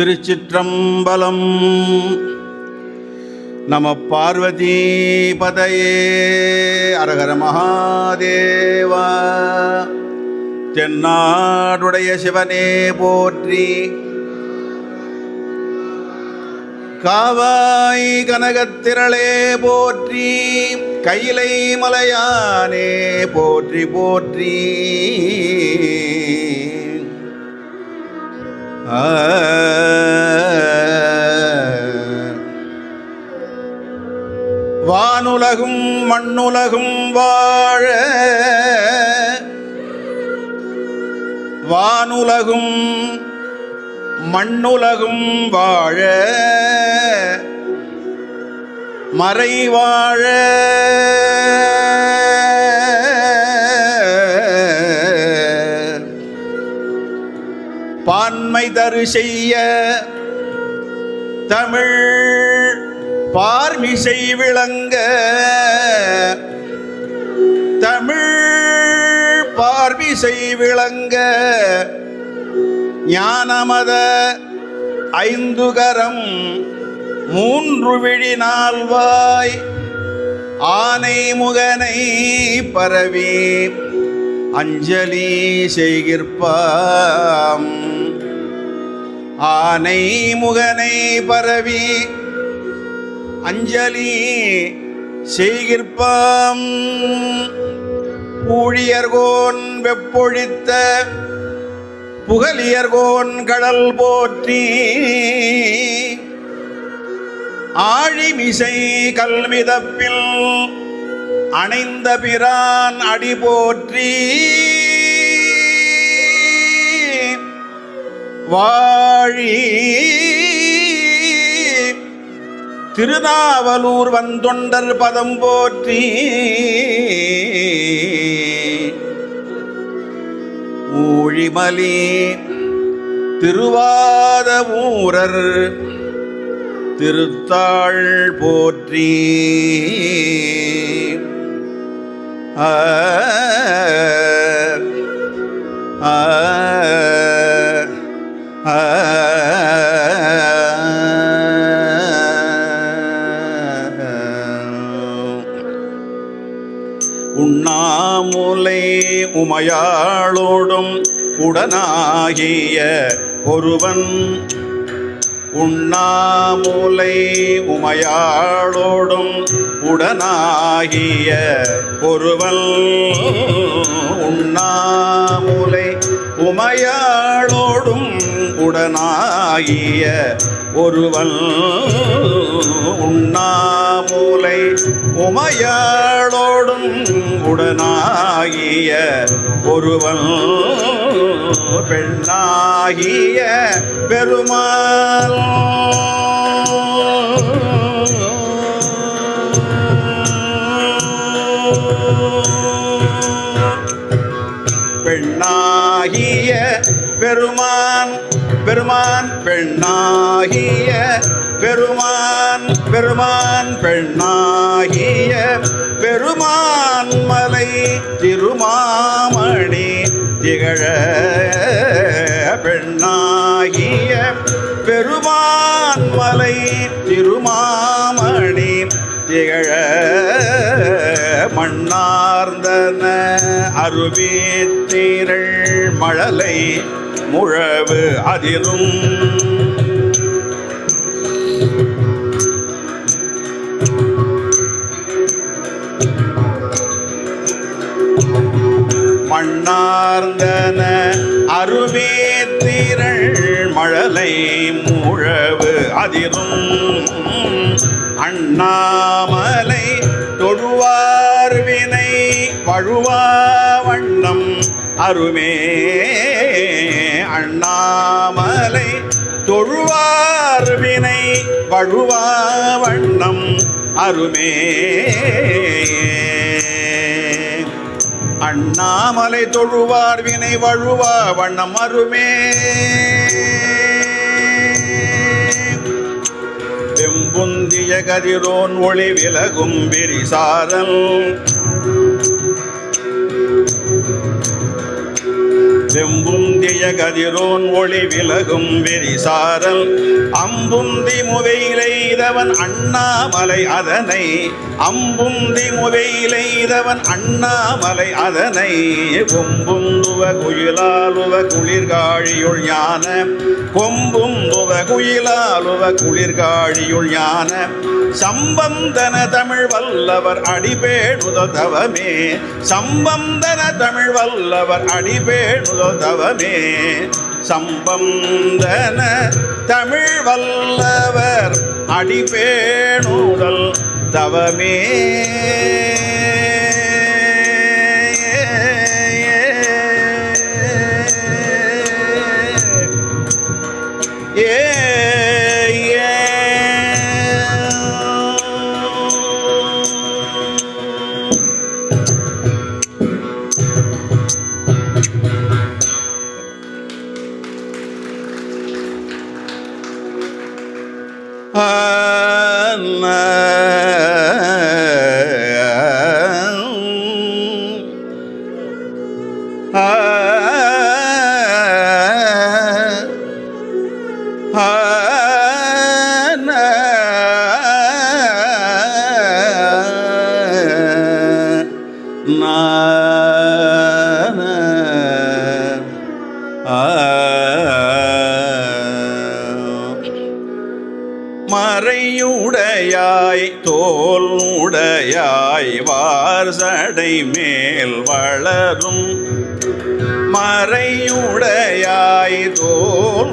திருச்சிற்றம்பலம். நம பார்வதி பதையே அரகர மகாதேவா. தென்னாடுடைய சிவனே போற்றி. காவாய் கனகத்திரளே போற்றி. கையிலை மலையானே போற்றி போற்றி. வானுலகும் மண்ணுலகும் வாழ. வானுலகும் மண்ணுலகும் வாழ. மறைவாழ பான்மை தரு செய்ய தமிழ் பார்மிசை விளங்க தமிழ் பார்மிசை விளங்க ஞானமத ஐந்துகரம் மூன்று விழி நால்வாய் ஆனை முகனை பரவி அஞ்சலி செய்கிற்பாம். ஆனை முகனை பரவி அஞ்சலி செய்கிற்பாம். பூழியர்கோன் வெப்பொழித்த புகழியர்கோன் கடல் போற்றி ஆழிமிசை கல்மிதப்பில் அணைந்த பிரான் அடி போற்றி வாழி. திருநாவலூர் வந்தொண்டர் பதம் போற்றி. ஊழிமலி திருவாத ஊரர் திருத்தாள் போற்றி. ஆ ஆ ஆ உண்ணாமுலை உமையாளோடும் உடனாகிய ஒருவன் உண்ணாமுலை உமையாளோடும் உடனாகிய ஒருவன் உண்ணாமுலை உமையாளோடும் உடனாகிய ஒருவன் உண்ணாமூலை உமையாளோடும் உடனாகிய ஒருவன் பெண்ணாகிய பெருமாள். பெண்ணாகிய பெருமான். பெருமான் பெண்ணாகிய பெருமான் பெருமான் பெண்ணாகிய பெருமான் மலை திருமாமணி திகழ பெண்ணாகிய பெருமான் மலை திருமாமணி திகழ மண்ணார்ந்தன அருவேத்தீரள் மழலை முழவு அதிரும் மண்ணார்ந்தன அருவேத்திரள் மழலை முழவு அதிரும் அண்ணாமலை தொழுவார் வினை வழுவா அருமே அண்ணாமலை தொழுவார் வினை வழுவா வண்ணம். அருமே அண்ணாமலை தொழுவார் வினை வழுவா வண்ணம். அருமே வெம்புந்திய கதிரோன் ஒளி விலகும் விரிசாரல் செம்புந்திய கதிரோன் ஒளி விலகும் வெறிசாரல். அம்புந்தி முவையிலைதவன் அண்ணாமலை அதனை. அம்புந்தி முவையிலைதவன் அண்ணாமலை அதனை. கொம்புந்துவ குயிலாலுவ குளிர்காழியுள் ஞான. கொம்புந்துவ குயிலாலுவ குளிர்காழியுள் ஞான. சம்பந்தன தமிழ் வல்லவர் அடிபேணுத தவமே. சம்பந்தன தமிழ் வல்லவர் அடிபேணுத தவமே சம்பந்தன தமிழ் வல்லவர் அடிபேணுதல் தவமே. மறையுடையாய் மேல் வளரும். மறையுடையாய் தோல்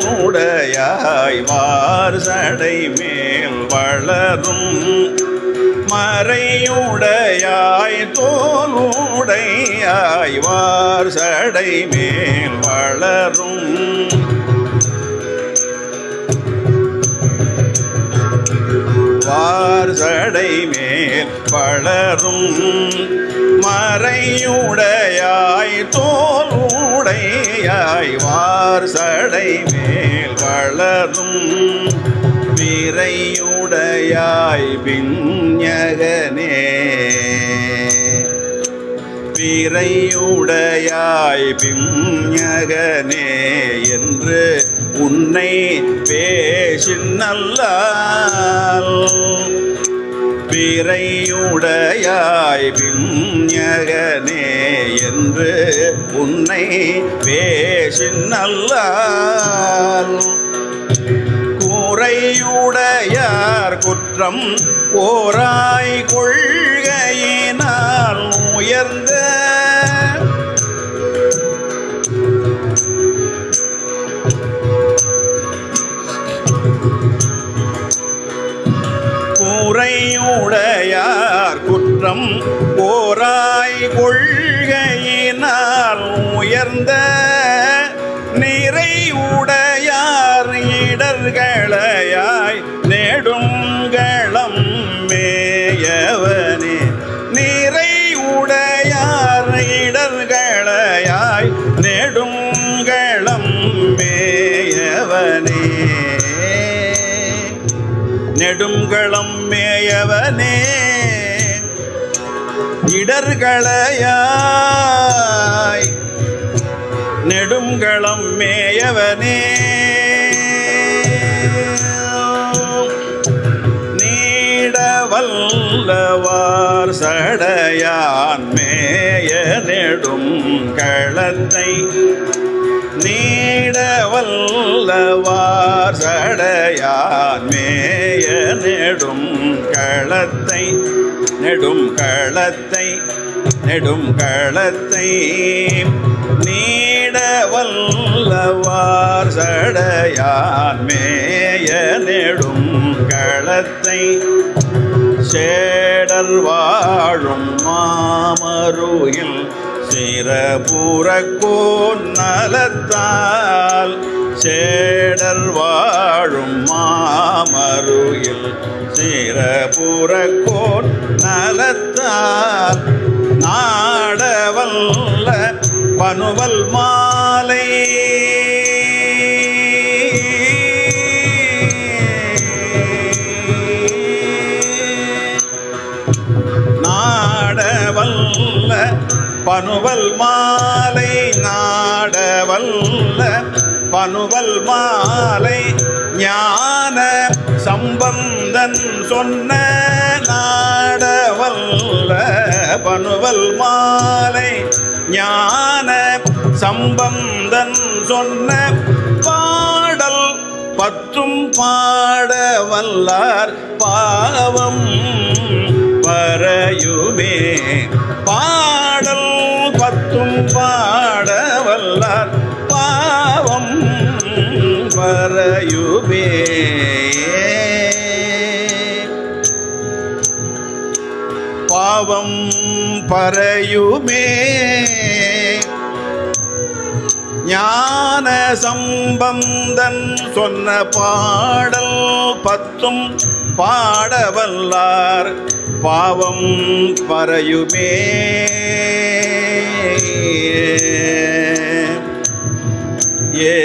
வார்சடை மேல் வளரும். மறையுடையாய் தோல் வார்சடை மேல் வளரும். வார்சடை மேல் வளரும். மறையுடையாய் தோல் உடையாய் வார் சடை மேல் வளரும் விரையுடையாய் பின்யகனே விரையுடையாய் பின்யகனே என்று உன்னை பேசினல்லால் பிறையுடையாய் பிஞகனே என்று உன்னை பேசினல்லால் கூறையுடையார் குற்றம் ஓராய் கொள்கையினால் உயர்ந்த. குறையுடையார் குற்றம் போராய் கொள்கையினால் உயர்ந்த நிறைவுடையார் இடர்களையாய் நெடுங்களம் மேயவனே. நிறைவுடையார் இடர்களையாய் நெடுங்களம் மேயவனே. நெடுங்களம் மேயவனே. இடர்களையாய் நெடுங்களம் மேயவனே. நீடவல்லவார் சடையான் மேய நெடும் களத்தை. நீடவல்லவார் சடையான் மேய நெடும் களத்தை. நெடும் களத்தை நெடும் களத்தை நீட வல்லவார் சடையான் மேய நெடும் களத்தை சேடல் வாழும் மாமருயில் சிறபுறக்கோன் நலத்தால் சேடர் வாழும் மாமருகில் சிறபுறக்கோன் நலத்தால் நாடவல்ல பனுவல் மாலை. நாடவல்ல பனுவல் மாலை நாடவல்ல பனுவல் மாலை ஞான சம்பந்தன் சொன்ன நாடவல்ல பனுவல் மாலை. ஞான சம்பந்தன் சொன்ன பாடல் பற்றும் பாட வல்லார் பாவம் பறையுமே பாடல் பத்தும் பாட வல்லார் பாவம் பறையுமே பாவம் பறையுமே. ஞான சம்பந்தன் சொன்ன பாடல் பத்தும் பாடவல்லார் பாவம் பறையுமே. ஏ